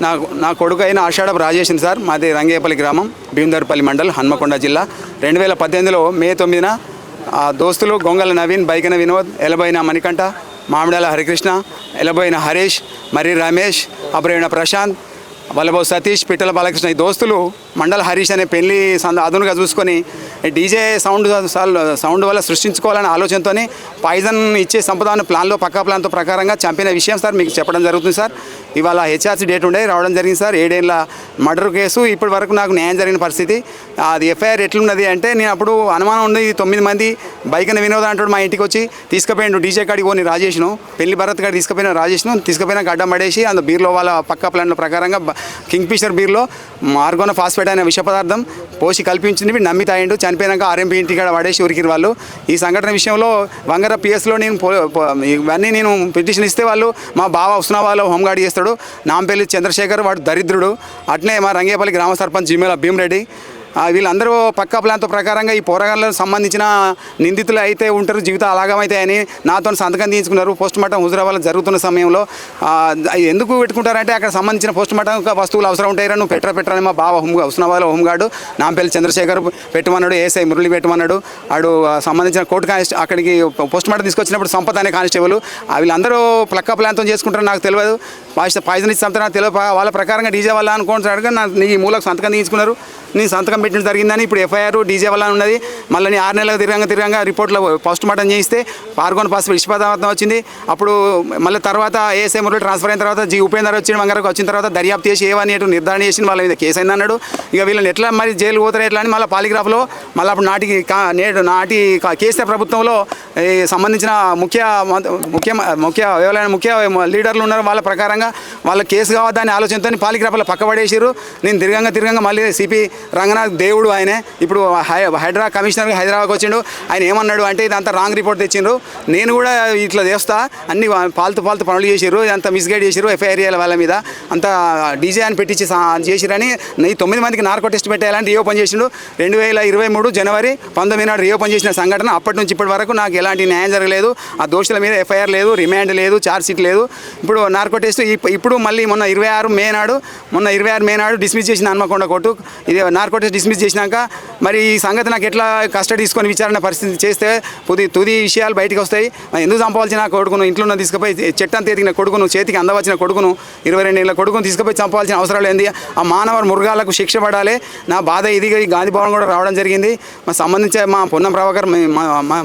నా నా కొడుకు అయిన ఆషాఢ రాజేషన్ సార్ మాది రంగేపల్లి గ్రామం భీమదర్పల్లి మండల్ హన్మకొండ జిల్లా. రెండు వేల పద్దెనిమిదిలో మే తొమ్మిదిన ఆ దోస్తులు గొంగల నవీన్ బైకన వినోద్ ఎలబైన మణికంఠ మామిడాల హరికృష్ణ ఎలబోయిన హరీష్ మరి రమేష్ అబ్రవీణ ప్రశాంత్ వల్లభో సతీష్ పిట్టల బాలకృష్ణ ఈ దోస్తులు మండల హరీష్ అనే పెళ్ళి సంద అదునుగా చూసుకొని డీజే సౌండ్ సౌండ్ వల్ల సృష్టించుకోవాలనే ఆలోచనతో పాయిజన్ ఇచ్చే సంపదాన్ని ప్లాన్లో పక్కా ప్లాన్తో ప్రకారంగా చంపిన విషయం సార్ మీకు చెప్పడం జరుగుతుంది సార్. ఇవాళ హెచ్ఆర్సీ డేట్ ఉండే రావడం జరిగింది సార్. ఏడేళ్ళ మర్డర్ కేసు ఇప్పటి వరకు నాకు న్యాయం జరిగిన పరిస్థితి. అది ఎఫ్ఐఆర్ ఎట్లున్నది అంటే నేను అప్పుడు అనుమానం ఉంది ఈ తొమ్మిది మంది బైక్ అని వినోద్ అంటాడు మా ఇంటికి వచ్చి తీసుకుపోయాడు. డీజే కాడికి పోని రాజేష్ను పెళ్ళి భరత్ కాడికి తీసుకుపోయిన రాజేష్ను తీసుకుపోయిన గడ్డం పడేసి అందులో బీర్లో వాళ్ళ పక్క ప్లాన్ ప్రకారంగా కింగ్ ఫిషర్ బీర్లో మార్గోన ఫాస్ఫేట్ అనే విష పదార్థం పోసి కల్పించింది వీడు నమ్మి తాగిండు. చనిపోయినాక ఆర్ఎంపీ ఇంటి కాడ పడేసి ఉరికిరు వాళ్ళు. ఈ సంఘటన విషయంలో వంగర పిఎస్లో నేను పో- పో- ఇవన్నీ నేను పిటిషన్ ఇస్తే వాళ్ళు మా బావ ఉస్నా వాళ్ళు హోంగార్డ్ చేస్తాడు. నాంపల్లి చంద్రశేఖర్ వాడు దరిద్రుడు. అట్నే మా రంగేపల్లి గ్రామ సర్పంచ్ జిమేల భీమరెడ్డి. వీళ్ళందరూ పక్కా ప్లాన్తో ప్రకారంగా ఈ పోరాగాలకు సంబంధించిన నిందితులు అయితే ఉంటారు. జీవితం అలాగమైతే అని నాతో సంతకం తీసుకున్నారు పోస్ట్ మార్టం హుజరాబాద్ జరుగుతున్న సమయంలో ఎందుకు పెట్టుకుంటారంటే అక్కడ సంబంధించిన పోస్ట్ మార్టం వస్తువులు అవసరం ఉంటాయి. నువ్వు పెట్టరా పెట్టరని మా బావ home Husnabad home guard Nampally Chandrashekar పెట్టమన్నాడు ASI Murali పెట్టమన్నాడు ఆడు ఆ, సంబంధించిన కోర్టు కానిస్టే అక్కడికి పోస్ట్ మార్టం తీసుకొచ్చినప్పుడు సంపద అనే కానిస్టేబుల్ వీళ్ళందరూ పక్కా ప్లాన్తో చేసుకుంటారు నాకు తెలియదు. పాయిజన్ పాయిజన్ ఇచ్చి చంపుతారు తెలియ వాళ్ళ ప్రకారంగా డీజే వల్ల అనుకుంటున్నాడు. కానీ నీ మూలకు సంతకం తీసుకున్నారు నీ సంతకం పెట్టిన జరిగిందని ఇప్పుడు ఎఫ్ఐఆర్ డీజే వల్ల ఉన్నది. మళ్ళీ ఆరు నెలలు తిరగంగా తిరగంగా రిపోర్ట్లో పోస్ట్ మార్టం చేయిస్తే పార్గొని పాస్ విషపదార్థం వచ్చింది. అప్పుడు మళ్ళీ తర్వాత ఏఎస్ఐ మురళి ట్రాన్స్ఫర్ అయిన తర్వాత జీ ఉపేందర్ వచ్చిన వంగరకు వచ్చిన తర్వాత దర్యాప్తు చేసి ఏవని ఎటు నిర్ధారణ చేసి వాళ్ళ మీద కేసు అయింది అన్నాడు. ఇక వీళ్ళని ఎట్లా మరి జైలు పోతారు ఎట్లా అని మళ్ళీ పాలిగ్రాఫ్లో మళ్ళీ అప్పుడు నాటికి నేడు నాటి కా- కేసీఆర్ ప్రభుత్వంలో ఈ సంబంధించిన ముఖ్య ముఖ్య ముఖ్య ఎవరైనా ముఖ్య లీడర్లు ఉన్నారు. వాళ్ళ ప్రకారంగా వాళ్ళ కేసు కావద్దని ఆలోచనతో పాలిగ్రాఫ్లో పక్కబడేసారు నేను తిరగంగా తిరగంగా మళ్ళీ సిపి రంగనాథ్ దేవుడు ఆయనే. ఇప్పుడు హై హైదరా కమిషనర్ హైదరాబాద్కి వచ్చిండు. ఆయన ఏమన్నాడు అంటే ఇదంతా రాంగ్ రిపోర్ట్ తెచ్చిండ్రు. నేను కూడా ఇట్లా చేస్తా. అన్ని పాల్తు పాల్తు పనులు చేసిర్రు. అంత మిస్గైడ్ చేసిర్రు ఎఫ్ఐఆర్ వాళ్ళ మీద. అంత డీజే అని పెట్టించి చేసిరని ఈ తొమ్మిది మందికి నార్కో టెస్ట్ పెట్టేయాలని రీఓపెన్ చేసిండు. రెండు వేల ఇరవై మూడు జనవరి పంతొమ్మిది నాడు రీఓపెన్ చేసిన సంఘటన అప్పటి నుంచి ఇప్పటి వరకు నాకు ఎలాంటి న్యాయం జరగలేదు. ఆ దోషుల మీద ఎఫ్ఐఆర్ లేదు రిమాండ్ లేదు ఛార్జ్ షీట్ లేదు. ఇప్పుడు నార్కో టెస్ట్ ఇప్పుడు మళ్ళీ మొన్న ఇరవై ఆరు మే నాడు మొన్న ఇరవై ఆరు మే నాడు డిస్మిస్ చేసిన హన్మకొండ కోర్టు. ఇది నార్కో టెస్ట్ డిస్మిస్ చేసినాక మరి ఈ సంగతి నాకు ఎట్లా కస్టడీ తీసుకొని విచారణ పరిస్థితి చేస్తే తుది తుది విషయాలు బయటకు వస్తాయి. ఎందుకు చంపవలసిన కొడుకును ఇంట్లో ఉన్న తీసుకుపోయి చెట్టంత ఎదిగిన కొడుకును చేతికి అందవచ్చిన కొడుకును ఇరవై రెండు ఏళ్ళ కొడుకును తీసుకుపోయి చంపవలసిన అవసరం ఏంది? ఆ మానవ మృగాలకు శిక్ష పడాలి. నా బాధ ఇది గాంధీ భవన్ కూడా రావడం జరిగింది. మా సంబంధించిన మా పొన్నం ప్రభాకర్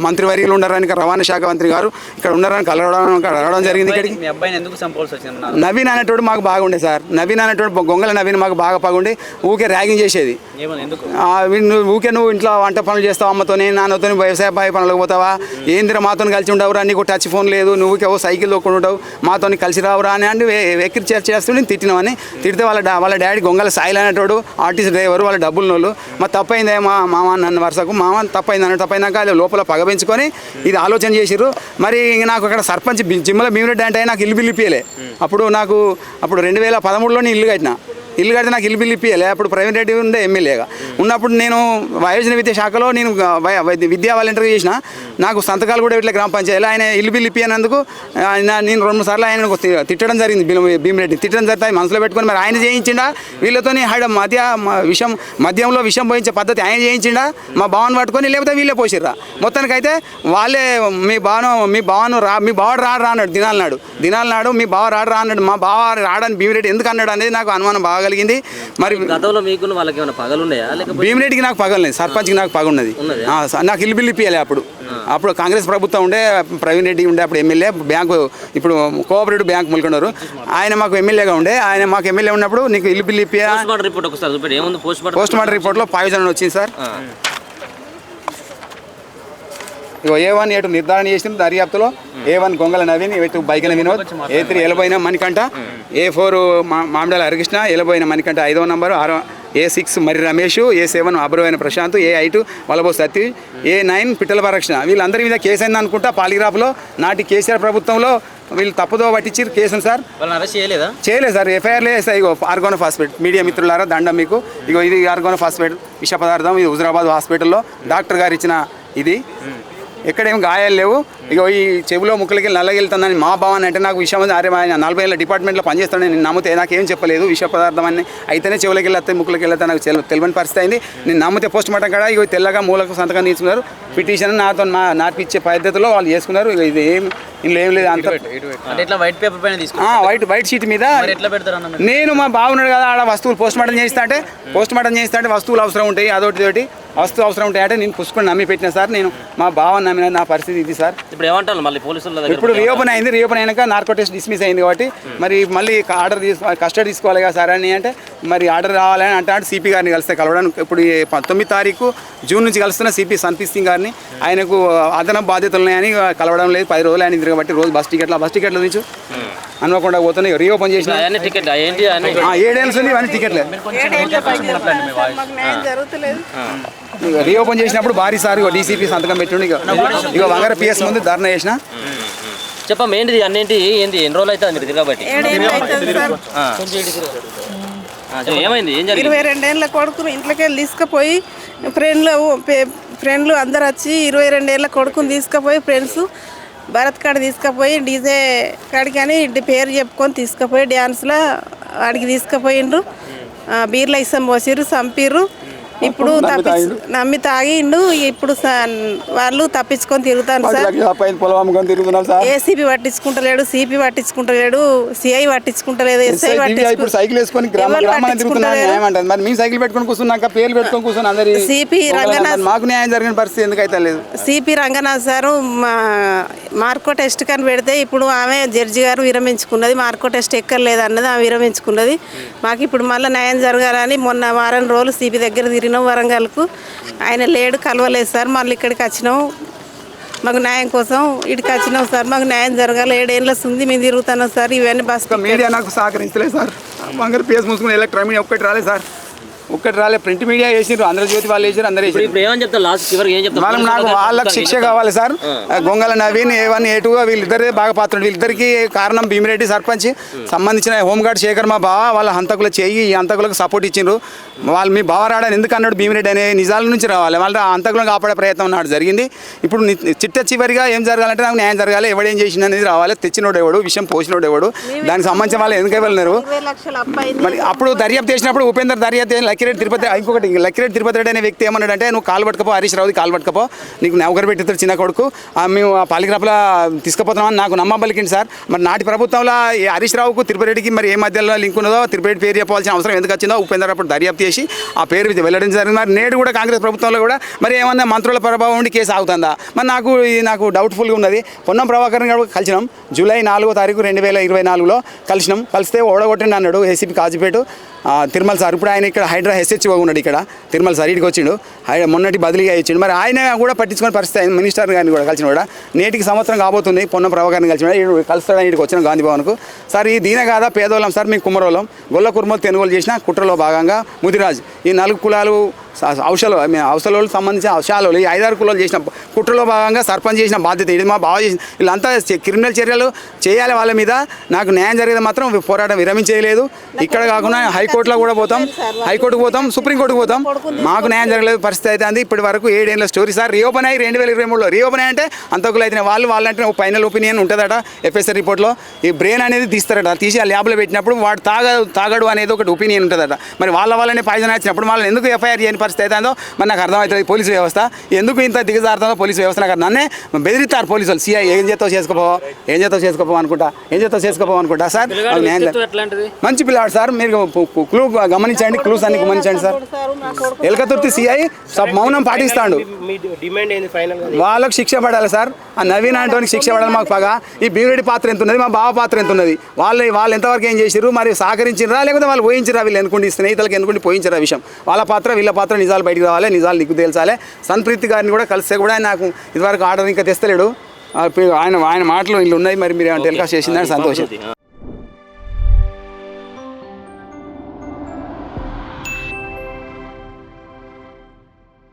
మంత్రివర్యులు ఇక్కడ రవాణా శాఖ మంత్రి గారు ఇక్కడ కలవడం రావడం జరిగింది ఇక్కడికి. మీ అబ్బాయిని ఎందుకు చంపాల్సి వచ్చింది నవీన్ అనేటోడు మాకు బాగుండే సార్. నవీన్ అనేటోడు గొంగల నవీన్ మాకు బాగా బాగుండే. ఊకే ర్యాగింగ్ చేసేది. నువ్వు ఊకే నువ్వు ఇంట్లో వంట పనులు చేస్తావు అమ్మతోని నాన్నతో వ్యవసాయ బాయ్ పనులకు పోతావా? ఏందిరా మాతో కలిసి ఉండవురా? నీకు టచ్ ఫోన్ లేదు. నువ్వుకే ఓ సైకిల్ తొక్కుని ఉండవు. మాతో కలిసి రావురా అని అంటే వెక్కిరి చేసి చేస్తుంటే నేను తిట్టినామని తిడితే వాళ్ళ వాళ్ళ డాడీ గొంగల సాయిల్ అనేటోడు ఆర్టిస్ట్ డ్రైవర్ వాళ్ళ డబ్బులు నోళ్ళు. మా తప్పైందే మా మామ నన్ను వరుసకు. మామ తప్పైంది అన్న తప్పైనాక అది లోపల పగ పెంచుకొని ఇది ఆలోచన చేసిర్రు. మరి నాకు అక్కడ సర్పంచ్ జిమ్మల భీమిరెడ్డి అంటే నాకు ఇల్లు బిల్లు ఇప్పియలే అప్పుడు నాకు అప్పుడు రెండు వేల పదమూడులోనే ఇల్లు కట్టిన. ఇల్లు కడితే నాకు ఇల్లు బిల్లు ఇప్పియలే అప్పుడు ప్రవీణ్ రెడ్డి ఉండే ఎమ్మెల్యేగా ఉన్నప్పుడు నేను వయోజన విద్యా శాఖలో నేను వై- విద్యా వాలంటీర్ చేసిన. నాకు సంతకాలు కూడా ఇట్లా గ్రామ పంచాయతీలో ఆయన ఇల్లు బిల్లు ఇప్పినందుకు ఆయన నేను రెండు సార్లు ఆయన తిట్టడం జరిగింది భీమిరెడ్డి తిట్టడం జరిగితే మనసులో పెట్టుకొని మరి ఆయన చేయించిండా? వీళ్ళతోని హైడ మధ్య విషం మద్యంలో విషం పోయించే పద్ధతి ఆయన చేయించిండా? మా బావను పట్టుకొని లేకపోతే వీళ్ళే పోసిర్రా. మొత్తానికైతే వాళ్ళే మీ భావన మీ భావన రా మీ బావ రాడు రా దినాలనాడు దినాలనాడు నాడు. మీ బావ రాడు రా మా బావ రాడని భీమిరెడ్డి ఎందుకు అన్నాడు అనేది నాకు అనుమానం బాగా కలిగింది మరి గతంలో మీకు వాళ్ళకి ఏమైనా పగలు ఉన్నాయా లేకపోతే భీమిరెడ్డికి నాకు పగలేదు సర్పంచ్కి నాకు పగ ఉన్నది. ఉన్నదా? ఆ, స- నాకు ఇల్లు బిల్లు ఇప్పియాలి అప్పుడు. అప్పుడు కాంగ్రెస్ ప్రభుత్వం ఉండే ప్రవీణ్ రెడ్డి ఉండే అప్పుడు ఎమ్మెల్యే బ్యాంకు ఇప్పుడు కోఆపరేటివ్ బ్యాంక్ ముల్కొండరు ఆయన మాకు ఎమ్మెల్యేగా ఉండే ఆయన మాకు ఎమ్మెల్యే ఉన్నప్పుడు నీకు ఇల్లు బిల్లు ఇప్పియా? పోస్ట్ మార్టం రిపోర్ట్లో పాయిజన్ వచ్చింది సార్. ఇగో ఏ వన్ ఎటు నిర్ధారణ చేసింది. దర్యాప్తులో A one Gongala Naveen A two Baikala Vinod A three Elaboina Manikanta A four Mamidala Harikrishna Elaboina Manikanta ఐదవ నంబరు ఆరో ఏ సిక్స్ మరి రమేష్ ఏ సెవెన్ అబ్రవైన ప్రశాంత్ ఏ ఐటు వలబో సతీ ఏ నైన్ పిట్టల పరక్షణ. వీళ్ళందరి మీద కేసు అయింది అనుకుంటా పాలిగ్రాఫ్లో. నాటి కేసీఆర్ ప్రభుత్వంలో వీళ్ళు తప్పుదో పట్టించారు కేసును సార్. చేయలేదా? చేయలేదు సార్. ఎఫ్ఐఆర్లే వేస్తాయి ఇగో ఆర్గోనో ఫాస్ఫేట్ మీడియా మిత్రులారా దండం మీకు. ఇగో ఇది ఆర్గోనో ఫాస్ఫేట్ విష పదార్థం. ఇది హుజరాబాద్ హాస్పిటల్లో డాక్టర్ గారు ఇచ్చిన ఇది. ఎక్కడేం గాయాలు లేవు. ఇక ఈ చెవిలో ముక్కలకి నల్లగెళ్తుందని మా భావన అంటే నాకు విషయం అరే ఆయన నలభై ఏళ్ళ డిపార్ట్మెంట్లో పనిచేస్తాడని నేను నమ్మితే నాకేం చెప్పలేదు. విష పదార్థం అని అయితేనే చెవులకి వెళ్ళి ముక్కలకి వెళ్తే నాకు తెలియని పరిస్థితి అయింది. నేను నమ్మితే పోస్ట్ మార్టం కూడా ఇక తెల్లగా మూలకు సంతకం తీసుకున్నారు పిటిషన్ నాతో నా నాకు ఇచ్చే పద్ధతిలో వాళ్ళు చేసుకున్నారు. ఇది ఏం ఇందులో ఏం లేదు. అంత అంటే ఇట్లా వైట్ పేపర్ పైన తీసుకో ఆ, వైట్ వైట్ షీట్ మీద ఎట్లా పెడతారు? నేను మా బాగున్నాడు కదా ఆడ వస్తువులు పోస్ట్ మార్టం చేస్తా అంటే పోస్ట్ మార్టం చేస్తా అంటే వస్తువులు అవసరం ఉంటాయి అదొకటి ఇదొకటి. వస్తువు అవసరం ఉంటాయి అంటే నేను పుస్తకం నమ్మి పెట్టిన సార్ నేను మా బావని నమ్మిన నా పరిస్థితి ఇది సార్. ఇప్పుడు ఏమంటారు మళ్ళీ పోలీసుల దగ్గర ఇప్పుడు రీఓపెన్ అయింది రీఓపెన్ అయినాక నార్కో టెస్ట్ డిస్మిస్ అయింది కాబట్టి మరి మళ్ళీ ఆర్డర్ తీసుకో కస్టడీ తీసుకోవాలి కదా సార్ అని అంటే మరి ఆర్డర్ రావాలని అంటే అంటే సిపి గారిని కలిస్తే కలవడానికి. ఇప్పుడు ఈ పంతొమ్మిది తారీఖు జూన్ నుంచి కలుస్తున్న సిపి సంతీష్ సింగ్ గారిని. ఆయనకు అదనపు బాధ్యతలు ఉన్నాయని కలవడం లేదు. పది రోజులు ఆయన కాబట్టి రోజు బస్ టికెట్లు బస్ టికెట్లు నుంచి అనుకోకుండా పోతున్నాయి రీఓపెన్ చేసిన. అవన్నీ టికెట్ ఏంటి అన్ని ఆ, ఏడేళ్ళు ఉంది ఇవన్నీ టికెట్లే. రీఓపెన్ చేసినప్పుడు భారీ సార్ ఇక డీసీపీ సంతకం పెట్టుండి. ఇక వంగర పిఎస్ ముందు ధర్నా చేసిన. చెప్పమ్మా ఏంటిది అన్నేంటి ఏంది ఎన్ని రోజులు అవుతుంది మీరు తిరగబట్టి? ఏమైంది? ఏం జరిగింది? ఇరవై రెండేళ్ళ కొడుకును ఇంట్లోకి వెళ్ళి తీసుకుపోయి ఫ్రెండ్లు ఫ్రెండ్లు అందరు వచ్చి ఇరవై రెండేళ్ళ కొడుకుని తీసుకుపోయి ఫ్రెండ్స్ భరత్ కాడ తీసుకుపోయి డీజే కాడికి అని పేరు చెప్పుకొని తీసుకుపోయి డ్యాన్స్లో వాడికి తీసుకుపోయిండ్రు. బీర్ల ఇసం పోసిర్రు చంపిర్రు. ఇప్పుడు నమ్మి తాగిండు. ఇప్పుడు వాళ్ళు తప్పించుకొని తిరుగుతాను సార్. ఏసీపీ పట్టించుకుంటలేడు సిపి పట్టించుకుంటలేడు సిఐ పట్టించుకుంటలేదు ఎస్ఐ ఇప్పుడు సైకిల్ వేసుకొని మరి మేము సైకిల్ పెట్టుకొని కూర్చున్నాక పేర్లు పెట్టుకొని కూర్చుని అందరి సిపి రంగనాథ్ మాకు న్యాయం జరిగిన పరిస్థితి ఎందుకైతే లేదు? సిపి రంగనాథ్ సారు మా మార్కో టెస్ట్ కానీ పెడితే ఇప్పుడు ఆమె జడ్జి గారు విరమించుకున్నది. మార్కో టెస్ట్ ఎక్కర్లేదు అన్నది ఆమె విరమించుకున్నది. మాకు ఇప్పుడు మళ్ళీ న్యాయం జరగాలని మొన్న వారం రోజులు సిపి దగ్గర తిరిగినాం వరంగల్కు. ఆయన లేడు కలవలేదు సార్. మళ్ళీ ఇక్కడికి వచ్చినాం. మాకు న్యాయం కోసం ఇక్కడికి వచ్చినాం సార్. మాకు న్యాయం జరగాలి. ఏడేళ్ళ ఉంది మేము తిరుగుతున్నాం సార్. ఇవన్నీ బస్ మీడియా నాకు సహకరించలేదు సార్. వంగర పేస్ మూసుకుని ఎలక్ట్రానిక్ ఒక్కటి రాలేదు సార్. ఒక్కటి రాలేదు ప్రింట్ మీడియా వేసిర్రు ఆంధ్రజ్యోతి వాళ్ళు వేసారు అందరూ ఇప్పుడు వేసారు ఇప్పుడు ఏమని చెప్తారు? లాస్ట్ చివరికి ఏం చెప్తారు? వాళ్ళకి నాకు వాళ్ళకి శిక్ష కావాలి sir. Gongala Naveen A one A two వీళ్ళిద్దరే బాగా పాత్ర వీళ్ళిద్దరికి కారణం భీమిరెడ్డి సర్పంచ్. సంబంధించిన హోంగార్డ్ శేఖర్ మా బావ వాళ్ళ హంతకులు చేయి ఈ హంతకులకు సపోర్ట్ ఇచ్చిండ్రు. వాళ్ళు మీ బావ రాడని ఎందుకు అన్నాడు భీమిరెడ్డి అనే నిజాల నుంచి రావాలి. వాళ్ళ హంతకులను కాపాడే ప్రయత్నం నాడు జరిగింది. ఇప్పుడు చిట్ట చివరిగా ఏం జరగాలంటే నాకు న్యాయం జరగాలి. ఎవడేం చేసింది అనేది రావాలి. తెచ్చినోడు ఎవడు విషయం పోసినోడు ఎవడు. దానికి సంబంధించిన వాళ్ళు ఎందుకు వెళ్ళినారు ఇరవై లక్షలు అప్పు మరి అప్పుడు దర్యాప్తు చేసినప్పుడు ఉపేందర్ దర్యాప్తు లక్కిరెడ్డి తిరుపతి ఇంకొకటి లక్కిరెడ్డి తిరుపతి రెడ్డి అనే వ్యక్తి ఏమన్నాడంటే నువ్వు కాలు పట్టుకపో హరీష్ రావుది కాలు పట్టుకపో నీకు నౌకరు పెట్టిస్తాడు చిన్న కొడుకు. మేము ఆ పాలిగ్రాఫ్లో తీసుకుపోతున్నామని నాకు నమ్మబలికింది సార్. మరి నాటి ప్రభుత్వంలో ఈ హరీష్ రావుకు తిరుపతి రెడ్డికి మరి ఏ మధ్యలో లింక్ ఉన్నదో తిరుపతి రెడ్డి పేరు చెప్పాల్సిన అవసరం ఎందుకు వచ్చిందో ఉపేంద్ర అప్పుడు దర్యాప్తు చేసి ఆ పేరు వెల్లడించడం జరిగింది. మరి నేడు కూడా కాంగ్రెస్ ప్రభుత్వంలో కూడా మరి ఏమన్నా మంత్రుల ప్రభావం ఉండి కేసు ఆగుతుందా? మరి నాకు ఇది నాకు డౌట్ఫుల్గా ఉన్నది. పొన్నం ప్రభాకర్ గారు కలిసినాం. జూలై నాలుగో తారీఖు రెండు వేల ఇరవై నాలుగులో కలిసినాం. కలిస్తే ఓడగొట్టండి అన్నాడు ఏసీపీ కాజీపేట. తిరుమల సార్. ఇప్పుడు ఆయన ఇక్కడ హైడ్రా హెచ్హెచ్ ఉన్నాడు ఇక్కడ? తిరుమల సార్ ఇక్కడికి వచ్చిండు. ఆయన మొన్నటి బదిలీగా ఇచ్చిండు. మరి ఆయన కూడా పట్టించుకునే పరిస్థితి మినిస్టర్ గారిని కూడా కలిసిన కూడా నేటికి సంవత్సరం కాబోతుంది. పొన్నం ప్రభాకర్ని కలిసిన కలుస్తాడని ఇక్కడికి వచ్చిన గాంధీ భవన్కు. సార్ ఈ దీనే కాదా? పేదోళ్ళం సార్ మేము కుమ్మరోళ్ళం. గొల్ల కుర్మలు తెనుగోలు చేసిన కుట్రలో భాగంగా ముదిరాజ్. ఈ నలుగు కులాలు అవసరాలు ఔషధాలు సంబంధించిన అవసరాలు ఈ ఐదారు కులాలు చేసిన కుట్రలో భాగంగా సర్పంచ్ చేసిన బాధ్యత. ఇది మా బావ చేసిన వీళ్ళంతా క్రిమినల్ చర్యలు చేయాలి వాళ్ళ మీద. నాకు న్యాయం జరిగేది మాత్రం పోరాటం విరమించేయలేదు ఇక్కడ కాకుండా హైకోర్టులో కూడా పోతాం. హైకోర్టుకు పోతాం సుప్రీంకోర్టుకు పోతాం. మాకు న్యాయం జరగలేదు పరిస్థితి అయితే అంది. ఇప్పటి వరకు ఏడేళ్ళ స్టోరీ సార్. రీఓపెన్ అయ్యి రెండు వేల ఇరవై మూడులో రీఓపెన్ అయ్యి అంటే అంతకులు అయితే వాళ్ళు వాళ్ళంటే ఫైనల్ ఒపీనియన్ ఉంటుందట ఎఫ్ఎస్ఆర్ రిపోర్ట్లో. ఈ బ్రెయిన్ అనేది తీస్తారట. తీసి ఆ ల్యాబ్లో పెట్టినప్పుడు వాడు తాగ తాగడు అనేది ఒకటి ఒపీనియన్ ఉంటుందట. మరి వాళ్ళ వాళ్ళనే పాయిజన్ వచ్చినప్పుడు వాళ్ళని ఎందుకు ఎఫ్ఐఆర్ చేయని పరిస్థితి అవుతుందో మరి నాకు అర్థమవుతుంది పోలీసు వ్యవస్థ ఎందుకు ఇంత దిగజారుతుందో పోలీసు వ్యవస్థ నాకు నన్నే బెదిరిస్తారు పోలీసులు. సిఐ ఏం చేస్తావు చేసుకోపో ఏం చేస్తావు చేసుకోపో అనుకుంటా ఏం చేస్తావు చేసుకోపో అనుకుంటా సార్? మంచి పిల్లాడు సార్ మీరు క్లూ గమనించండి క్లూస్ అన్ని గమనించండి సార్. ఎలకతుర్తి సిఐ మౌనం పాటిస్తాడు. వాళ్ళకు శిక్ష పడాలి సార్. ఆ నవీన్ అంటోనికి శిక్ష పడాలి మాకు పగా. ఈ భీముడి పాత్ర ఎంత ఉన్నది మా బావ పాత్ర ఎంత ఉన్నది వాళ్ళు వాళ్ళు ఎంతవరకు ఏం చేసిర్రు మరి సహకరించిరా లేకపోతే వాళ్ళు పోయించిరా వీళ్ళు ఎన్నుకుండి స్నేహితులకు ఎన్నుకుండి పోయించిరా విషయం. వాళ్ళ పాత్ర వీళ్ళ పాత్ర నిజాలు బయటికి రావాలి నిజాలు నీకు తేల్చాలి. సంప్రీతి గారిని కూడా కలిస్తే కూడా ఆయన నాకు ఇదివరకు ఆర్డర్ ఇంకా తెస్తలేడు. ఆయన ఆయన మాటలు వీళ్ళు ఉన్నాయి మరి మీరు టెలికాస్ట్ చేసిందని సంతోషం.